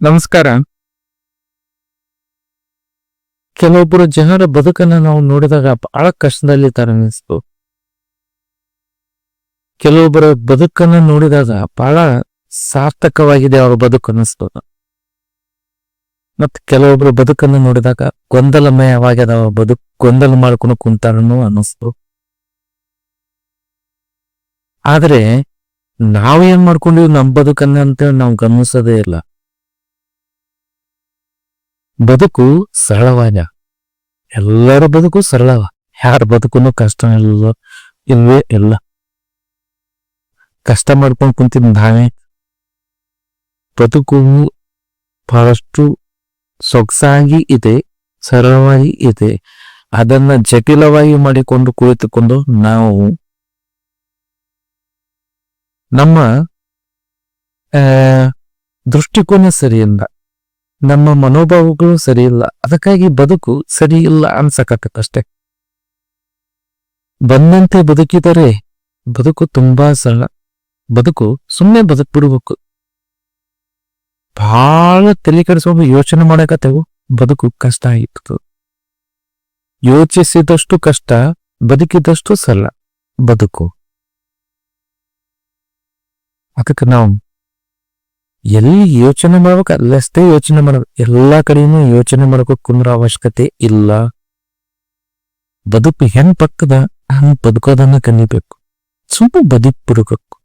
ನಮಸ್ಕಾರ. ಕೆಲವೊಬ್ಬರು ಜನರ ಬದುಕನ್ನ ನಾವು ನೋಡಿದಾಗ ಬಹಳ ಕಷ್ಟದಲ್ಲಿದ್ದಾರೆ ಅನಿಸ್ತು ಕೆಲವೊಬ್ಬರ ಬದುಕನ್ನ ನೋಡಿದಾಗ ಬಹಳ ಸಾರ್ಥಕವಾಗಿದೆ ಅವರ ಬದುಕು ಅನ್ನಿಸ್ತು. ಮತ್ ಕೆಲವೊಬ್ಬರ ಬದುಕನ್ನ ನೋಡಿದಾಗ ಗೊಂದಲಮಯವಾಗಿದೆ ಅವರ ಬದುಕು ಗೊಂದಲ ಮಾಡ್ಕೊಂಡು ಕುಂತಾರನು ಅನ್ನಿಸ್ತು. ನಾವು ನಾವೇನ್ ಮಾಡ್ಕೊಂಡಿವಿ ನಮ್ಮ ಬದುಕನ್ನ ಅಂತೇಳಿ ನಾವು ಗಮನಿಸೋದೇ ಇಲ್ಲ. ಬದುಕು ಸರಳವಾದ ಎಲ್ಲರ ಬದುಕು ಸರಳವ. ಯಾರ ಬದುಕುನು ಕಷ್ಟ ಇಲ್ಲ, ಇಲ್ವೇ ಇಲ್ಲ. ಕಷ್ಟ ಮಾಡ್ಕೊಂಡು ಕುಂತಿದ್ ನಾವೇ. ಬದುಕು ಬಹಳಷ್ಟು ಸೊಗಸಾಗಿ ಇದೆ, ಸರಳವಾಗಿ ಇದೆ. ಅದನ್ನ ಜಟಿಲವಾಗಿ ಮಾಡಿಕೊಂಡು ಕುಳಿತುಕೊಂಡು ನಾವು ನಮ್ಮ ದೃಷ್ಟಿಕೋನ ಸರಿಯಿಲ್ಲ ನಮ್ಮ ಮನೋಭಾವಗಳು ಸರಿ ಅದಕ್ಕಾಗಿ ಬದುಕು ಸರಿ ಇಲ್ಲ ಬಂದಂತೆ ಬದುಕಿದರೆ ಬದುಕು ತುಂಬಾ ಸರಳ. ಬದುಕು ಸುಮ್ಮನೆ ಬದುಕ್ಬಿಡ್ಬೇಕು. ಬಹಳ ತಲೆ ಕೆಡಿಸ್ಕೊಂಡು ಯೋಚನೆ ಮಾಡಕತ್ತೆವು. ಬದುಕು ಕಷ್ಟ ಆಗಿತ್ತು ಯೋಚಿಸಿದಷ್ಟು ಕಷ್ಟ, ಬದುಕಿದಷ್ಟು ಸರಳ. ಬದುಕು. ಅದಕ್ಕೆ ನಾವು ಎಲ್ಲಿ ಯೋಚನೆ ಮಾಡ್ಬೇಕು ಅಲ್ಲಷ್ಟೇ ಯೋಚನೆ ಮಾಡ್ಬೇಕು ಎಲ್ಲಾ ಕಡೆನೂ ಯೋಚನೆ ಮಾಡ್ಬೇಕು ಕುಂದ್ರ ಅವಶ್ಯಕತೆ ಇಲ್ಲ. ಬದುಕು ಹೆಂಗ್ ಪಕ್ಕದ ಹಂಗ್ ಬದುಕೋದನ್ನ ಕಲಿಬೇಕು ಸುಮ್ಮ ಬದುಕ್ಬಿಡ್ಬೇಕು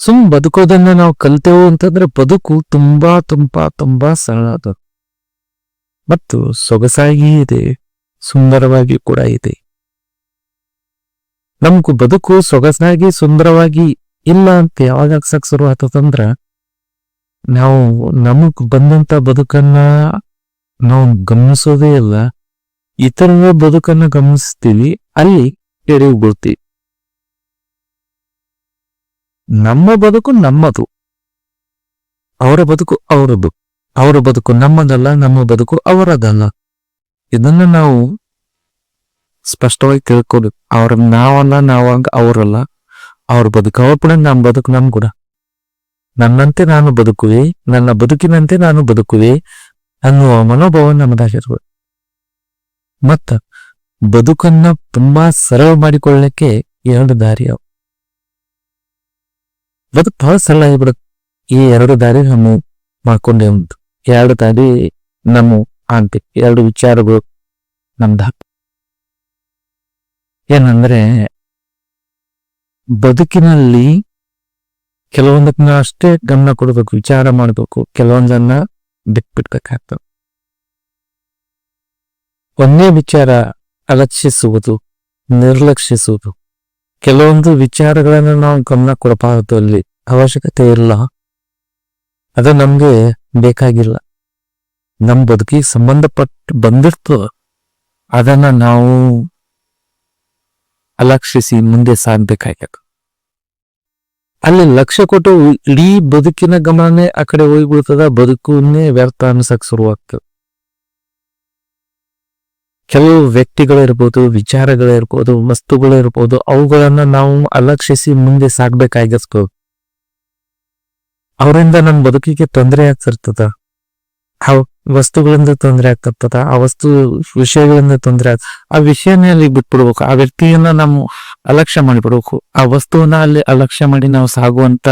ಸುಮ್ ಬದುಕೋದನ್ನ ನಾವು ಕಲ್ತೇವು ಅಂತಂದ್ರೆ ಬದುಕು ತುಂಬಾ ತುಂಬಾ ತುಂಬಾ ಸರಳ ಅದು. ಮತ್ತು ಸೊಗಸಾಗಿ ಇದೆ ಸುಂದರವಾಗಿ ಕೂಡ ಇದೆ. ನಮ್ಗೂ ಬದುಕು ಸೊಗಸಾಗಿ, ಸುಂದರವಾಗಿ ಇಲ್ಲ ಅಂತ ಯಾವಾಗ ಅನ್ಸಕ್ ಶುರು ಆತದಂದ್ರ ನಾವು ನಮಗ್ ಬಂದಂತ ಬದುಕನ್ನ ನಾವು ಗಮನಿಸೋದೇ ಇಲ್ಲ. ಇತರರ ಬದುಕನ್ನ ಗಮನಿಸ್ತೀವಿ, ಅಲ್ಲಿ ಎಡವಿ ಬೀಳ್ತೀವಿ. ನಮ್ಮ ಬದುಕು ನಮ್ಮದು. ಅವರ ಬದುಕು ಅವರದ್ದು ಅವರ ಬದುಕು ನಮ್ಮದಲ್ಲ, ನಮ್ಮ ಬದುಕು ಅವರದಲ್ಲ. ಇದನ್ನ ನಾವು ಸ್ಪಷ್ಟವಾಗಿ ತಿಳ್ಕೊಬೇಕು. ಅವ್ರ ನಾವಲ್ಲ, ನಾವಂಗ ಅವರಲ್ಲ. ಅವ್ರ ಬದುಕು, ಅವ್ರ ಕೂಡ ನಮ್ಮ ಬದುಕು ಕೂಡ. ನನ್ನಂತೆ ನಾನು ಬದುಕುವೆ, ನನ್ನ ಬದುಕಿನಂತೆ ನಾನು ಬದುಕುವೆ ಅನ್ನುವ ಮನೋಭಾವ ನಮ್ಮದಾಗಿರ್ಬೋದು ಮತ್ತ ಬದುಕನ್ನ ತುಂಬಾ ಸರಳ ಮಾಡಿಕೊಳ್ಳಕ್ಕೆ ಎರಡು ದಾರಿ ಅವು. ಬದುಕು ಬಹಳ ಸರಳ ಆಗಿಬಿಡುತ್ತೆ. ಈ ಎರಡು ದಾರಿ ನಮ್ಮ ಮಾಡ್ಕೊಂಡೇ ಉಂಟು. ಎರಡು ದಾರಿ ನಮ್ಮ ಆಂತಿ ಎರಡು ವಿಚಾರಗಳು ನಮ್ದು. ಏನಂದ್ರೆ ಬದುಕಿನಲ್ಲಿ ಕೆಲವೊಂದಕ್ಕ ಅಷ್ಟೇ ಗಮನ ಕೊಡಬೇಕು, ವಿಚಾರ ಮಾಡಬೇಕು, ಕೆಲವೊಂದನ್ನ ಬಿಟ್ಬಿಡ್ಬೇಕಾಗ್ತದೆ. ಒಂದೇ ವಿಚಾರ ಅಲಕ್ಷಿಸುವುದು, ನಿರ್ಲಕ್ಷಿಸುವುದು. ಕೆಲವೊಂದು ವಿಚಾರಗಳನ್ನು ನಾವು ಗಮನ ಕೊಡಬಾರದು ಅಲ್ಲಿ, ಅವಶ್ಯಕತೆ ಇಲ್ಲ. ಅದು ನಮ್ಗೆ ಬೇಕಾಗಿಲ್ಲ. ನಮ್ಮ ಬದುಕಿಗೆ ಸಂಬಂಧಪಟ್ಟು ಬಂದಿರ್ತು ಅದನ್ನ ನಾವು ಅಲಕ್ಷಿಸಿ ಮುಂದೆ ಸಾಗ್ಬೇಕಾಗ್ಯದ ಅಲ್ಲಿ ಲಕ್ಷ್ಯ ಕೊಟ್ಟು ಇಡೀ ಬದುಕಿನ ಗಮನನೇ ಆ ಕಡೆ ಹೋಗ್ಬಿಡ್ತದ, ಬದುಕನ್ನೇ ವ್ಯರ್ಥ ಅನ್ಸಕ್ ಶುರುವಾಗ್ತದೆ. ಕೆಲವು ವ್ಯಕ್ತಿಗಳಿರ್ಬೋದು, ವಿಚಾರಗಳಿರ್ಬೋದು, ವಸ್ತುಗಳಿರ್ಬೋದು, ಅವುಗಳನ್ನ ನಾವು ಅಲಕ್ಷಿಸಿ ಮುಂದೆ ಸಾಗ್ಬೇಕಾಗಿರ್ತದ. ಅವರಿಂದ ನನ್ನ ಬದುಕಿಗೆ ತೊಂದರೆ ಆಗ್ತಿರ್ತದ. ಆ ವಸ್ತುಗಳಿಂದ ತೊಂದರೆ ಆಗ್ತದ, ಆ ವಸ್ತು ವಿಷಯಗಳಿಂದ ತೊಂದರೆ ಆಗ್ತದೆ ಆ ವಿಷಯನೇ ಅಲ್ಲಿ ಬಿಟ್ಬಿಡ್ಬೇಕು. ಆ ವ್ಯಕ್ತಿಯನ್ನ ನಾವು ಅಲಕ್ಷ್ಯ ಮಾಡಿಬಿಡ್ಬೇಕು. ಆ ವಸ್ತುವನ್ನ ಅಲ್ಲಿ ಅಲಕ್ಷ್ಯ ಮಾಡಿ ನಾವು ಸಾಗುವಂತ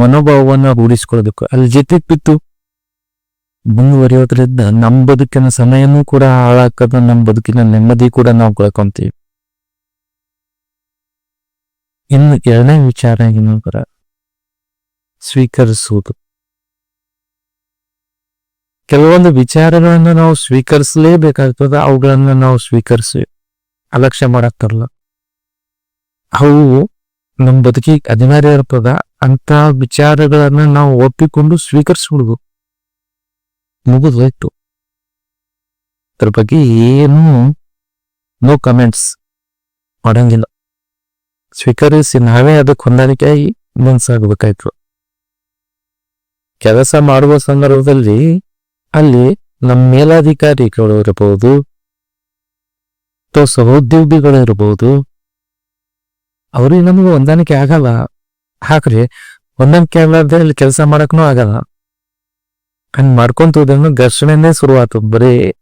ಮನೋಭಾವವನ್ನ ರೂಢಿಸ್ಕೊಳ್ಬೇಕು ಅಲ್ಲಿ ಜೊತೆಗೆ ಬಿತ್ತು ಮುಂದುವರಿಯೋದ್ರಿಂದ ನಮ್ಮ ಬದುಕಿನ ಸಮಯನೂ ಕೂಡ ಹಾಳಾಕದ ನಮ್ಮ ಬದುಕಿನ ನೆಮ್ಮದಿ ಕೂಡ ನಾವು ಕಳ್ಕೊಂತೀವಿ. ಇನ್ನು ಎರಡನೇ ವಿಚಾರ ಏನಂದ್ರೆ, ಸ್ವೀಕರಿಸುವುದು. ಕೆಲವೊಂದು ವಿಚಾರಗಳನ್ನ ನಾವು ಸ್ವೀಕರಿಸಲೇಬೇಕಾಗ್ತದ ಅವುಗಳನ್ನ ನಾವು ಸ್ವೀಕರಿಸಿ ಅಲಕ್ಷ್ಯ ಮಾಡಾಕ್ತಾರಲ್ಲ ಅವು ನಮ್ಮ ಬದುಕಿಗೆ ಅನಿವಾರ್ಯ ಇರ್ತದ ಅಂತ ವಿಚಾರಗಳನ್ನ ನಾವು ಒಪ್ಪಿಕೊಂಡು ಸ್ವೀಕರಿಸ್ಬಿಡುದು ಮುಗಿದೋಯ್ತು. ಅದ್ರ ಬಗ್ಗೆ ಏನು ನೋ ಕಮೆಂಟ್ಸ್ ಮಾಡಂಗಿಲ್ಲ. ಸ್ವೀಕರಿಸಿ ನಾವೇ ಅದಕ್ಕೆ ಹೊಂದಾಣಿಕೆಯಾಗಿ ಮನ್ಸಾಗಬೇಕಾಯ್ತು ಕೆಲಸ ಮಾಡುವ ಸಂದರ್ಭದಲ್ಲಿ ಅಲ್ಲಿ ನಮ್ಮ ಮೇಲಾಧಿಕಾರಿಗಳು ಇರಬಹುದು ಅಥವಾ ಸಹೋದ್ಯೋಗಿಗಳು ಇರಬಹುದು ಅವ್ರಿಗೆ ನಮ್ಗೆ ಹೊಂದಾಣಿಕೆ ಆಗಲ್ಲ. ಹಾಕ್ರಿ, ಹೊಂದಾಣಿಕೆ ಆಗ್ಲಾರ್ದೆ ಅಲ್ಲಿ ಕೆಲಸ ಮಾಡಕ್ನು ಆಗಲ್ಲ. ಹಂಗ್ ಮಾಡ್ಕೊಂತ ಹೋದ್ರೂ ಘರ್ಷಣೆನೇ ಶುರುವಾತು, ಬರೀ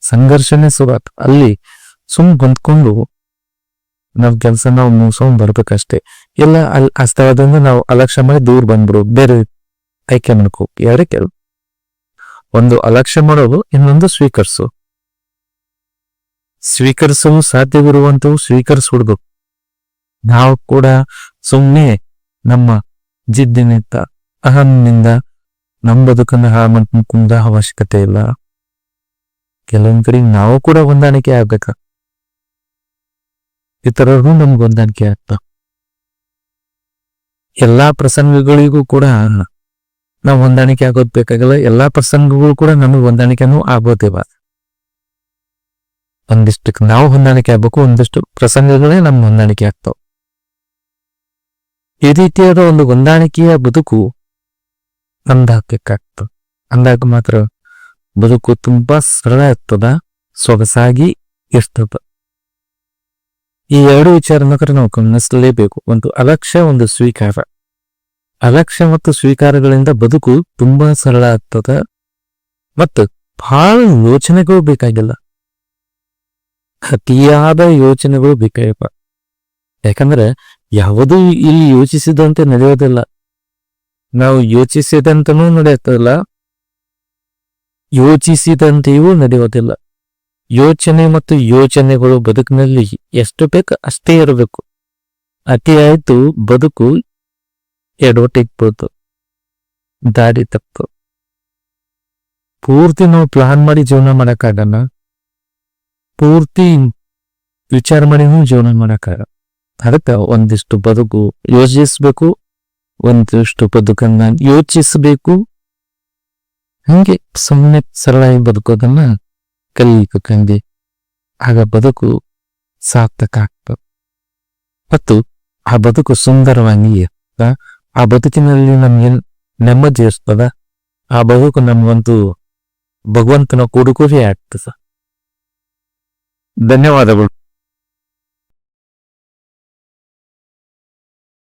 ಸಂಘರ್ಷನೇ ಶುರುವಾತು. ಅಲ್ಲಿ ಸುಮ್ ಹೊಂದ್ಕೊಂಡು ನಾವ್ ಕೆಲಸ ನಾವು ಮುಗಿಸ್ಕೊಂಡ್ ಬರ್ಬೇಕಷ್ಟೇ. ಇಲ್ಲ ಅಲ್ಲಿ ಆ ಸ್ಥಳದಿಂದ ನಾವು ಅಲಕ್ಷ್ಯ ಮಾಡಿ ದೂರ ಬಂದ್ಬಿಡು. ಬೇರೆ ಆಯ್ಕೆ ಮಾಡ್ಕೋ. ಯಾರೇ ಕೆಲ ಒಂದು ಅಲಕ್ಷ್ಯ ಮಾಡೋದು, ಇನ್ನೊಂದು ಸ್ವೀಕರಿಸು. ಸ್ವೀಕರಿಸಲು ಸಾಧ್ಯವಿರುವಂತವು ಸ್ವೀಕರಿಸ್ಬಿಡ್ಬೇಕು. ನಾವು ಕೂಡ ಸುಮ್ಮನೆ ನಮ್ಮ ಜಿದ್ದಿನಿಂದ, ಅಹಂನಿಂದ, ನಮ್ಮ ಬದುಕನ್ನು ಹಾಳು ಮಾಡ್ಕೊಂಡ ಅವಶ್ಯಕತೆ ಇಲ್ಲ. ಕೆಲವೊಂದ್ ಕಡೆ ನಾವು ಕೂಡ ಹೊಂದಾಣಿಕೆ ಆಗ್ಬೇಕ? ಇತರರು ನಮ್ಗೆ ಹೊಂದಾಣಿಕೆ ಆಗ್ತಾವ ಎಲ್ಲಾ ಪ್ರಸಂಗಗಳಿಗೂ ಕೂಡ ನಾವು ಹೊಂದಾಣಿಕೆ ಆಗೋದ್ ಬೇಕಾಗಲ್ಲ. ಎಲ್ಲಾ ಪ್ರಸಂಗಗಳು ಕೂಡ ನಮಗೆ ಹೊಂದಾಣಿಕೆನೂ ಆಗೋದಿವ ಒಂದಿಷ್ಟಕ್ಕೆ ನಾವು ಹೊಂದಾಣಿಕೆ ಆಗ್ಬೇಕು, ಒಂದಿಷ್ಟು ಪ್ರಸಂಗಗಳೇ ನಮ್ ಹೊಂದಾಣಿಕೆ ಆಗ್ತಾವ. ಈ ರೀತಿಯಾದ ಒಂದು ಹೊಂದಾಣಿಕೆಯ ಬದುಕು ನಂದಾಕಕ್ಕಾಗ್ತದೆ ಅಂದಾಗ ಮಾತ್ರ ಬದುಕು ತುಂಬಾ ಸರಳ ಇರ್ತದ, ಸೊಗಸಾಗಿ ಇರ್ತದ. ಈ ಎರಡು ವಿಚಾರನಕರ ನಾವು ಗಮನಿಸಲೇಬೇಕು. ಒಂದು ಅಲಕ್ಷ್ಯ, ಒಂದು ಸ್ವೀಕಾರ. ಅಲಕ್ಷ್ಯ ಮತ್ತು ಸ್ವೀಕಾರಗಳಿಂದ ಬದುಕು ತುಂಬಾ ಸರಳ ಆಗ್ತದ. ಮತ್ತು ಬಹಳ ಯೋಚನೆಗಳು ಬೇಕಾಗಿಲ್ಲ. ಅತಿಯಾದ ಯೋಚನೆಗಳು ಬೇಕಾಗಪ್ಪ ಯಾಕಂದ್ರೆ ಯಾವುದೂ ಇಲ್ಲಿ ಯೋಚಿಸಿದಂತೆ ನಡೆಯೋದಿಲ್ಲ. ನಾವು ಯೋಚಿಸಿದಂತನೂ ನಡೆಯುತ್ತಲ್ಲ ಯೋಚಿಸಿದಂತೆಯೂ ನಡೆಯೋದಿಲ್ಲ. ಯೋಚನೆ ಮತ್ತು ಯೋಚನೆಗಳು ಬದುಕಿನಲ್ಲಿ ಎಷ್ಟು ಬೇಕು ಅಷ್ಟೇ ಇರಬೇಕು. ಅತಿ ಆಯ್ತು ಬದುಕು ಎಡವಟ್ಟಿಗ್ಬೋದು ದಾರಿ ತಪ್ಪು. ಪೂರ್ತಿ ನಾವು ಪ್ಲಾನ್ ಮಾಡಿ ಜೀವನ ಮಾಡೋಕ್ಕಾಗಲ್ಲ. ಪೂರ್ತಿ ವಿಚಾರ ಮಾಡಿನೂ ಜೀವನ ಮಾಡೋಕ್ಕಾಗಲ್ಲ. ಅದಕ್ಕೆ ಒಂದಿಷ್ಟು ಬದುಕು ಯೋಚಿಸ್ಬೇಕು, ಒಂದಿಷ್ಟು ಬದುಕನ್ನ ಯೋಚಿಸಬೇಕು. ಹಂಗೆ ಸುಮ್ಮನೆ ಸರಳಾಗಿ ಬದುಕೋದನ್ನ ಕಲಿಯಬೇಕು ಕಂಗೆ. ಆಗ ಬದುಕು ಸಾರ್ಥಕ ಆಗ್ತದೆ. ಮತ್ತು ಆ ಬದುಕು ಸುಂದರವಾಗಿ ಇರ್ತದ ಆ ಬದುಕಿನಲ್ಲಿ ನಮ್ಗೆ ನೆಮ್ಮದಿ ಇರ್ತದ ಆ ಬದುಕು ನಮ್ಗೊಂದು ಭಗವಂತನ ಕೊಡುಕುವೆ ಆಗ್ತದ. ಧನ್ಯವಾದಗಳು.